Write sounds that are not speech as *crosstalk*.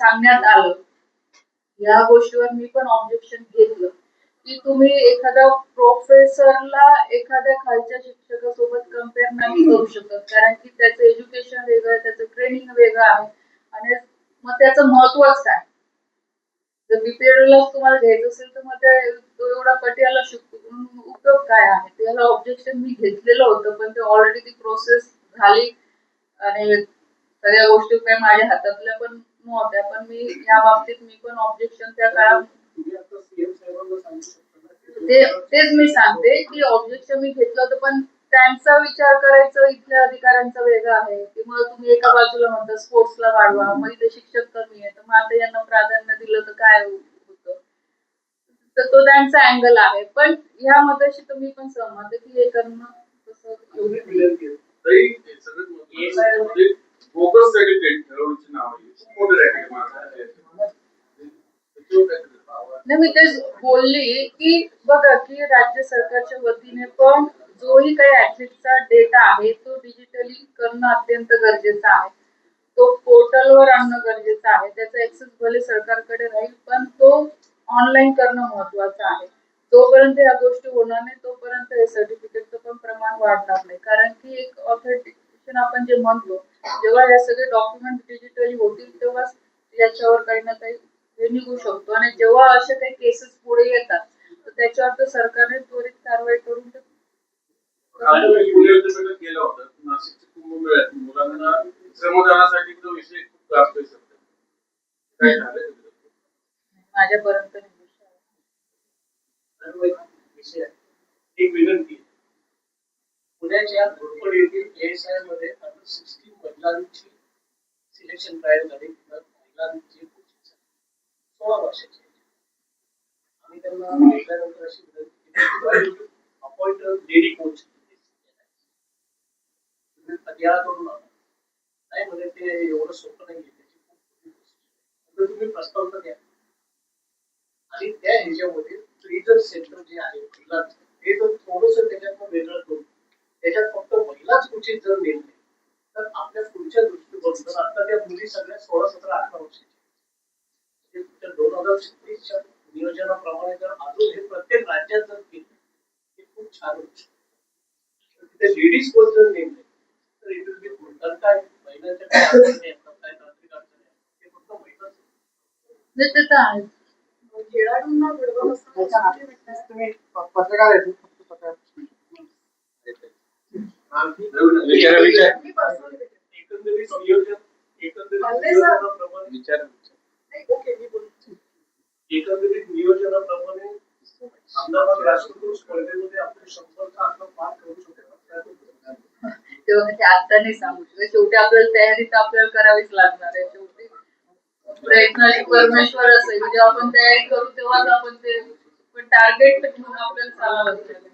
सांगण्यात आलं. या गोष्टीवर मी पण ऑब्जेक्शन घेतलं. की तुम्ही एखाद्या प्रोफेसरला एखाद्या खालच्या शिक्षकासोबत कंपेअर नाही करू शकत. कारण की त्याचं एज्युकेशन वेगळं आहे, त्याचं ट्रेनिंग वेगळं आहे. आणि मग त्याचं महत्वच काय? जर बीपीएडला तुम्हाला घ्यायचं असेल तर मग ते तो एवढा पटियाला शिकून उपयोग काय आहे? त्याला ऑब्जेक्शन मी घेतलेलं होतं पण ते ऑलरेडी ती प्रोसेस झाली. आणि सगळ्या गोष्टी काही माझ्या हातातल्या पण नव्हत्या पण मी या बाबतीत मी पण ऑब्जेक्शन त्या काळात ते तेच मी सांगते की ऑब्जेक्शन मी घेतलं होतं पण त्यांचा विचार करायचं इथल्या अधिकाऱ्यांचा वेगळा आहे. की मग तुम्ही एका बाजूला म्हणता स्पोर्ट्सला वाढवा मग इथे शिक्षक कमी आहे. तर मग आता यांना प्राधान्य दिलं तर काय होतं? तर तो त्यांचा अँगल आहे. पण ह्या मताशी तुम्ही पण सहमत की हे करणं तसं मी तेच बोलली की बघा की राज्य सरकारच्या वतीने पण जोही काही ऍथलीटचा डेटा आहे तो डिजिटली करणं अत्यंत गरजेचं आहे. तो पोर्टलवर आणणं गरजेचं आहे. त्याचा ऍक्सेस भले सरकारकडे राहील पण तो ऑनलाईन करणं महत्वाचं आहे. जोपर्यंत या गोष्टी होणार नाही तोपर्यंत हे सर्टिफिकेटचं पण प्रमाण वाढणार नाही. कारण की एक ऑथेंटिकेशन आपण जे म्हणतो जेव्हा या सगळे डॉक्युमेंट डिजिटली होतील तेव्हा याच्यावर काही ना काही हे निघू शकतो. आणि जेव्हा असे काही केसेस पुढे येतात तर त्याच्यावर तर सरकारने त्वरित कारवाई करून ते काल होतो. नाशिकच्या कुंभमेळ्यात मुलांना श्रमदानासाठी तो विषय खूप काय झालं माझ्यापर्यंत एक विषय आहे. एक विनंती. पुण्याच्या घोरपड येथील एएसआयमध्ये अंडर सिक्स्टीन महिलांची सिलेक्शन ट्रायल झाली तिथं महिलांची कोचिंग सोळा वर्षाची आम्ही त्यांना भेटल्यानंतर अशी विनंती केली. अपॉइंट लेडी कोच करून नाही म्हणजे ते एवढं सोपं नाही त्याची खूप मोठी गोष्ट तुम्ही प्रस्ताव तर द्या. आणि त्या ह्याच्यामध्ये ट्रेजर सेंटर जे आहे महिलांचं ते जर थोडस त्याच्यातनं वेगळं करून त्याच्यात फक्त महिलाच उचित जर नेमले दृष्टिकोन आता त्या मुली सगळ्या सोळा सतरा अठरा वर्षाच्या म्हणजे दोन हजार छत्तीसच्या नियोजनाप्रमाणे जर अजून हे प्रत्येक राज्यात जर केलं हे खूप छान होऊ तिथे लेडीज कोच जर नेमले तर इट विल बी गुड कारण काय महिलांच्या काय अडचणी येतात काय तांत्रिक अडचणी आहेत ते फक्त महिलाच खेळाडूंना witness तुम्ही पत्रकार आहे फक्त पत्रकार. विचारा विचार. एकंदरीत नियोजन एकंदरीत विचार एकंदरीत नियोजनाप्रमाणे अहमदाबाद राष्ट्रकुल स्पर्धेमध्ये पार करू शकतो *laughs* तेव्हा ते आता नाही सांगू शकत. शेवटी आपल्याला तयारी तर आपल्याला करावीच लागणार आहे. शेवटी प्रयत्नाची परमेश्वर असेल जेव्हा आपण तयारी करू तेव्हाच आपण ते पण टार्गेट ठेवून आपल्याला चालावं लागेल.